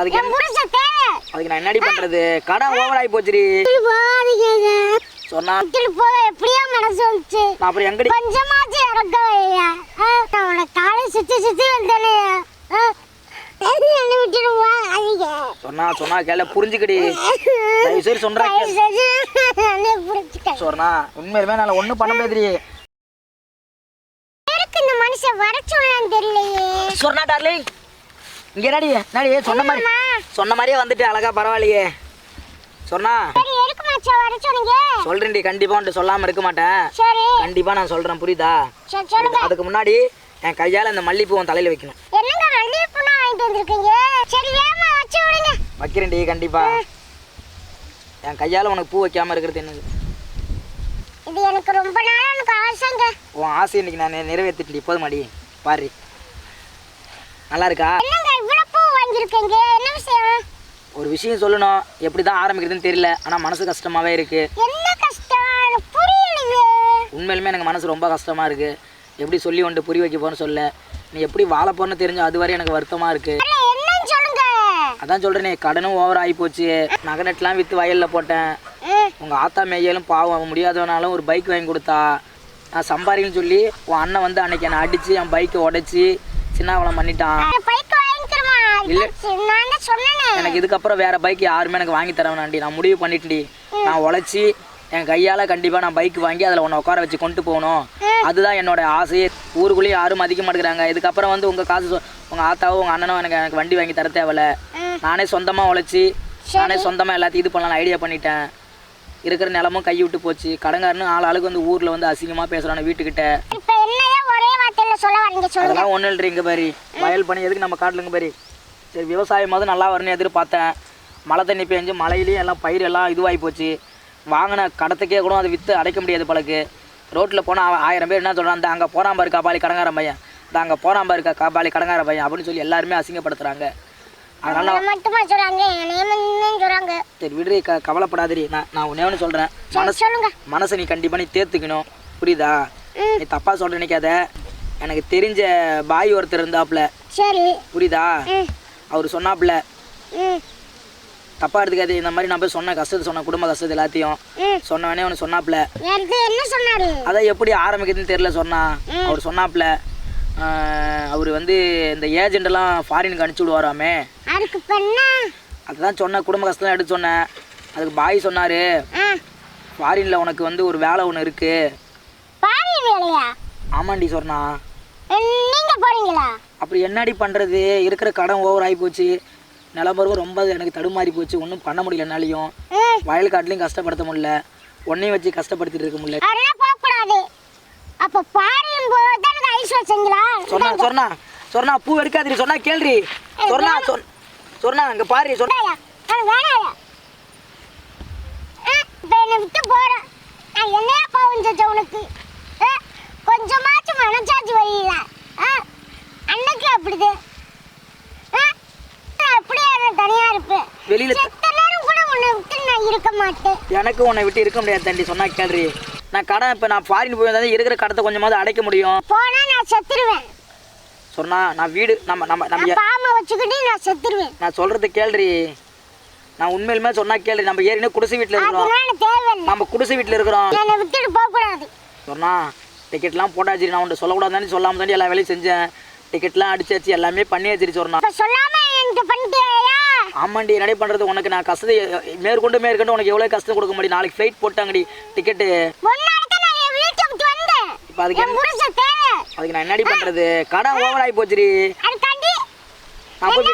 அதுக்கு அதுக்கு நான் என்னடி பண்றது? கடன் ஓவர் ஆகி போச்சுடி. சொன்னா. எப்படியோ மனசு வந்துச்சு. அப்புறம் எங்கடி? கொஞ்சமாச்சும் இறக்க வையா நான் உன காலை சுத்தி சுத்தி வந்தேனே. என்ன விட்டுட்டு போகாதீங்க சொன்னா சொன்னா கேள புரிஞ்சுக்கடி. தயவு செய்து சொல்றா. சொன்னா உண்மையிலுமே நான் ஒண்ணும் பண்ண முடியாதுடி. எதுக்கு இந்த மனுஷன் வர சொன்னான்னு தெரியலையே. சொன்னா டார்லிங் இங்க என்னடி? என்னடி? சொன்ன மாதிரி சொன்ன மாதிரியே வந்துட்டு அழகா பரவாயில்லையே. சொன்னா சொல்றேன்டி கண்டிப்பா உன்ட்டு சொல்லாம இருக்க மாட்டேன். சரி. கண்டிப்பா நான் சொல்றேன் புரியுதா? அதுக்கு முன்னாடி என் கையால இந்த மல்லிப்பூ உன் தலையில வைக்கணும். வைக்கிறேன்டி கண்டிப்பா. என் கையால உனக்கு பூ வைக்காம இருக்கிறது என்னது? இது எனக்கு ரொம்ப நாளா எனக்கு ஆசைங்க. உன் ஆசை இன்னைக்கு நான் நி- நிறைவேத்திட்டேன் இப்போது மாடி பாரு. நல்லா இருக்கா? வாங்கியிருக்கீங்க என்ன விஷயம்? ஒரு விஷயம் சொல்லணும். எப்படி தான் ஆரம்பிக்கிறதுன்னு தெரியல. ஆனால் மனசு கஷ்டமாகவே இருக்குது என்ன கஷ்டம்? புரியலையே. உண்மையிலுமே எனக்கு மனசு ரொம்ப கஷ்டமாக இருக்குது எப்படி சொல்லி வந்துட்டு புரிய வைக்க போறேன்னு சொல்ல. நீ எப்படி வாழ போறேன்னு தெரிஞ்சோ அது வரை எனக்கு வருத்தமாக சொல்லுங்க. அதான் சொல்கிறேனே கடனும் ஓவர் ஆகி போச்சு. நகை நெட்லாம் விற்று வயலில் போட்டேன். உங்கள் ஆத்தா மேய்யலும் பாவம் முடியாதவனாலும் ஒரு பைக் வாங்கி கொடுத்தா. நான் சம்பாரின்னு சொல்லி உன் அண்ணன் வந்து அன்னைக்கு என்னை அடித்து என் பைக்கை உடைச்சி சின்னாவளம் பண்ணிட்டான். எனக்கு இதுக்கப்புறம் வேற பைக் யாருமே எனக்கு வாங்கி தர வேணாண்டி நான் முடிவு பண்ணிட்டேன்டி. நான் உழைச்சி என் கையால் கண்டிப்பாக நான் பைக் வாங்கி அதில் உன்னை உட்கார வச்சு கொண்டு போகணும். அதுதான் என்னோட ஆசையே. ஊருக்குள்ளேயும் யாரும் மதிக்க மாட்டேங்கிறாங்க. இதுக்கப்புறம் வந்து உங்கள் காசு உங்கள் ஆத்தாவோ உங்கள் அண்ணனோ எனக்கு எனக்கு வண்டி வாங்கி தர தேவையில்ல. நானே சொந்தமாக உழைச்சி நானே சொந்தமாக எல்லாத்தையும் இது பண்ணலாம் ஐடியா பண்ணிட்டேன். இருக்கிற நிலமும் கை விட்டு போச்சு. கடங்காரனு ஆள் ஆளுக்கு வந்து ஊரில் வந்து அசிங்கமாக பேசுகிறான வீட்டுக்கிட்ட. இப்ப என்னதான் ஒரே வார்த்தையில சொல்ல வரீங்க சொல்லுங்க. அதெல்லாம் ஒன்றும் இல்லைங்க பாரி. வயல் பண்ணி எதுக்கு நம்ம காட்டலுங்க பாரி. சரி விவசாயம் போது நல்லா வரும்னு எதிர்பார்த்தேன். மழை தண்ணி பெஞ்சு மழையிலையும் எல்லாம் பயிர் எல்லாம் இதுவாகி போச்சு. வாங்கின கடத்துக்கே கூட அதை விற்று அடைக்க முடியாது பழக்கு ரோட்டில் போனால் ஆயிரம் பேர் என்ன சொல்கிறான் அந்த அங்கே போகிறான் பாரு காப்பாளி கடங்கார பையன். இந்த அங்கே போகிறான் பாரு கா- காப்பாளி கடங்கார பையன் அப்படின்னு சொல்லி எல்லாருமே அசிங்கப்படுத்துகிறாங்க அதனால் சரி விடுறி க கவலைப்படாதீரி நான் நான் ஒன்று சொல்கிறேன் மனசு மனசை நீ கண்டிப்பாக நீ தேர்த்துக்கணும் புரியுதா. நீ தப்பாக சொல்ற நினைக்காத. எனக்கு தெரிஞ்ச பாய் ஒருத்தர் இருந்தாப்புல. சரி. புரியுதா? அவர் சொன்னாப்புல. தப்பா எடுத்துக்காது இந்த மாதிரி நான் போய் சொன்ன கஷ்டத்தை சொன்ன குடும்ப கஷ்டத்தை எல்லாத்தையும். சொன்னவனே அவனு சொன்னாரு? அதான் எப்படி ஆரம்பிக்குதுன்னு தெரியல சொன்னா. அவர் சொன்னாப்புல அவர் வந்து இந்த ஏஜென்ட்டெல்லாம் ஃபாரினுக்கு அனுப்பிச்சி விடுவாராமே. அதுதான் சொன்ன குடும்ப கஷ்டம் எடுத்து சொன்னேன். அதுக்கு பாய் சொன்னார். ஃபாரினில் உனக்கு வந்து ஒரு வேலை ஒன்று வேலையா? ஆமாண்டி சொன்னா. நீங்க போறீங்களா? அப்புறம் என்னடி பண்ணுறது இருக்கிற கடன் ஓவர் ஆகி போச்சு. நிலப்பருவம் ரொம்ப எனக்கு தடுமாறி போச்சு. ஒன்றும் பண்ண முடியல என்னாலையும். வயல் காட்டுலையும் கஷ்டப்படுத்த முடியல. ஒன்றையும் வச்சு கஷ்டப்படுத்திட்டு இருக்க முடியல. அப்ப பாரியும் போது ஐஸ் வச்சீங்களா? சொன்னா சொன்னா சொன்னா பூ எடுக்காதீரி சொன்னா கேள்றி. சொன்னா சொன் சொன்னா அங்க பாரு சொன்னா வேணாயா அது வேணாயா ஆ, இப்ப என்னை விட்டு போறேன் நான் என்னையா பாவம் செஞ்ச உனக்கு ஆ, கொஞ்சமாச்சும் மனசாட்சி வழியில அன்னைக்கு அப்படிது ஆ, நான் அப்படியே நான் தனியா இருப்பேன் வெளியில இருக்க மாட்டேன். எனக்கு உன்னை விட்டு இருக்க முடியாது தண்டி சொன்னா கேள்றி நான் கடன் இப்போ நான் ஃபாரின் போயிருந்தா இருக்கிற கடத்தை கொஞ்சமாவது அடைக்க முடியும். போனா நான் செத்துருவேன். சொன்னா நான் வீடு நம்ம நம்ம நம்ம பாம்பை வச்சுக்கிட்டு நான் செத்துருவேன். நான் சொல்றது கேள்றி நான் உண்மையிலுமே சொன்னா கேள்றி நம்ம ஏற்கனவே குடிசை வீட்டில் இருக்கிறோம். எனக்கு நம்ம குடிசை வீட்டில் இருக்கிறோம். என்னை விட்டுட்டு போக கூடாது சொன்னா டிக்கெட்லாம் போட்டாச்சு நான் உன்ட்ட சொல்லக்கூடாதுன்னு சொல்லாம தாண்டி எல்லா வேலையும் செஞ்சேன். டிக்கெட்லாம் அடிச்சாச்சு எல்லாமே பண்ணி வச்சிரு சொன்னா சொல்லாம என்கிட்ட பண்ணிட்டியா ஆமாண்டி என்னடி பண்ணுறது உனக்கு நான் கஷ்டத்தை மேற்கொண்டு மேற்கொண்டு உனக்கு எவ்வளோ கஷ்டம் கொடுக்க முடியும் நாளைக்கு ஃப்ளைட் போட்டாங்கடி டிக்கெட்டு இப்போ அதுக்கு அதுக்கு நான் என்னடி பண்ணுறது கடன் ஓவர் ஆகி போச்சுடி. நான் போய்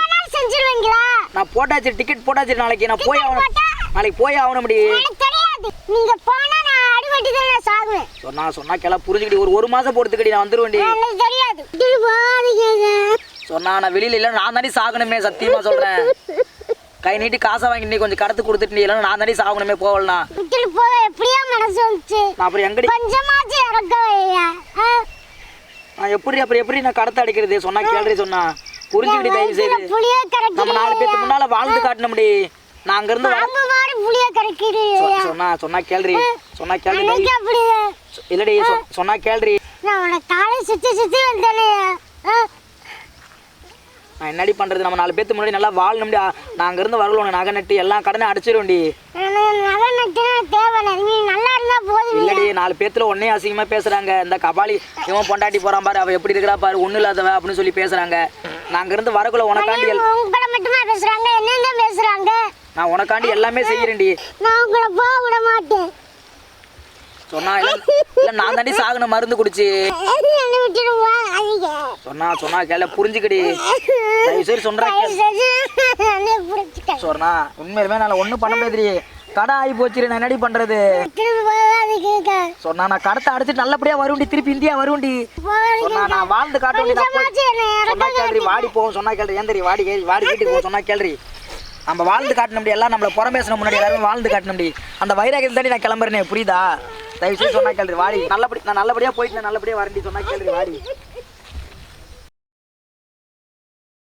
போட்டாச்சு டிக்கெட் போட்டாச்சு நாளைக்கு. நான் போய் ஆகணும்? நாளைக்கு போய் ஆகணும் முடி நீங்க போனா நான் அடிபட்டு தான் நான் சாகுவேன். சொன்னா சொன்னா கிளா ஒரு ஒரு மாதம் போகிறதுக்கடி நான் வந்துருவேன்டி தெரியாது. சொன்னா நான் வெளியில இல்லை நான் தாண்டி சாகணுமே சத்தியமா சொல்கிறேன் கை நீட்டி காசை வாங்கி நீ கொஞ்சம் கடத்து கொடுத்துட்டு இல்லைன்னா நான் தாண்டி சாகணுமே போகலனா விட்டுட்டு போக எப்படியோ மனசு வந்துச்சு? நான் அப்புறம் எங்கடி ஆ? நான் எப்படி அப்புறம் எப்படி நான் கடத்த அடிக்கிறது? சொன்னா கேள்றி சொன்னா. புரிஞ்சுக்கிடி தயவு செய்து. புளிய நம்ம நாலு கரைக்கிறீங்க முன்னால வாழ்ந்து நான் பாம்பு மாதிரி புளிய கரைக்கிறீங்க சொ- சொன்னா சொன்னா கேள்றி சொன்னா அப்படி? இல்லடி சொன்னா கேள்றி நான் உன காலை சுத்தி சுத்தி வந்தேனே? நான் என்னடி பண்ணுறது நம்ம நாலு பேத்து முன்னாடி நல்லா வாழணும்டி. நான் அங்கேருந்து வரல நகை நட்டு எல்லாம் கடனை இருந்தா போதும் இல்லடி நாலு பேத்துல ஒன்னே அசிங்கமாக பேசுகிறாங்க இந்த கபாலி இவன் பொண்டாட்டி போகிறான் பாரு அவள் எப்படி இருக்கிறா பாரு ஒன்றும் இல்லாதவ அப்படின்னு சொல்லி பேசுகிறாங்க நான் அங்கேருந்து வரக்குள்ள உனக்காண்டி பேசுறாங்க? பேசுறாங்க? நான் உனக்காண்டி எல்லாமே செய்கிறேன்டி நான் உங்களை போக விட மாட்டேன். சொன்னா நான் தாண்டி சாகுன மருந்து குடிச்சு. சொன்னா சொன்னா கேள புரிஞ்சுக்கடி. சரி சொல்றா சொன்னா உண்மையிலுமே நான் ஒன்றும் பண்ண முடியாதுடி கடை ஆகி போச்சு நான் என்னடி பண்றது? சொன்னா நான் கடத்தை அடிச்சுட்டு நல்லபடியா வருண்டி திருப்பி இந்தியா வருண்டி சொன்னா நான் வாழ்ந்து காட்டுவேன்டி சொன்னா கேள்றி வாடி போவோம் சொன்னா கேள்றி ஏன் வாடி கேள்வி வாடி வீட்டுக்கு போவோம் சொன்னா கேள்றி நம்ம வாழ்ந்து காட்டணும் எல்லாம் நம்மள புறம் பேசணும் முன்னாடி எல்லாரும் வாழ்ந்து காட்டணும் அந்த வைராகியத்தில் தாண்டி நான் கிளம்புறேனே புரியுதா? தயவு செய்து சொன்னா கேள்றி வாடி நல்லபடி நான் நல்லபடியாக போயிட்டு நான் நல்லபடியாக சொன்னா கேள்றி வாடி.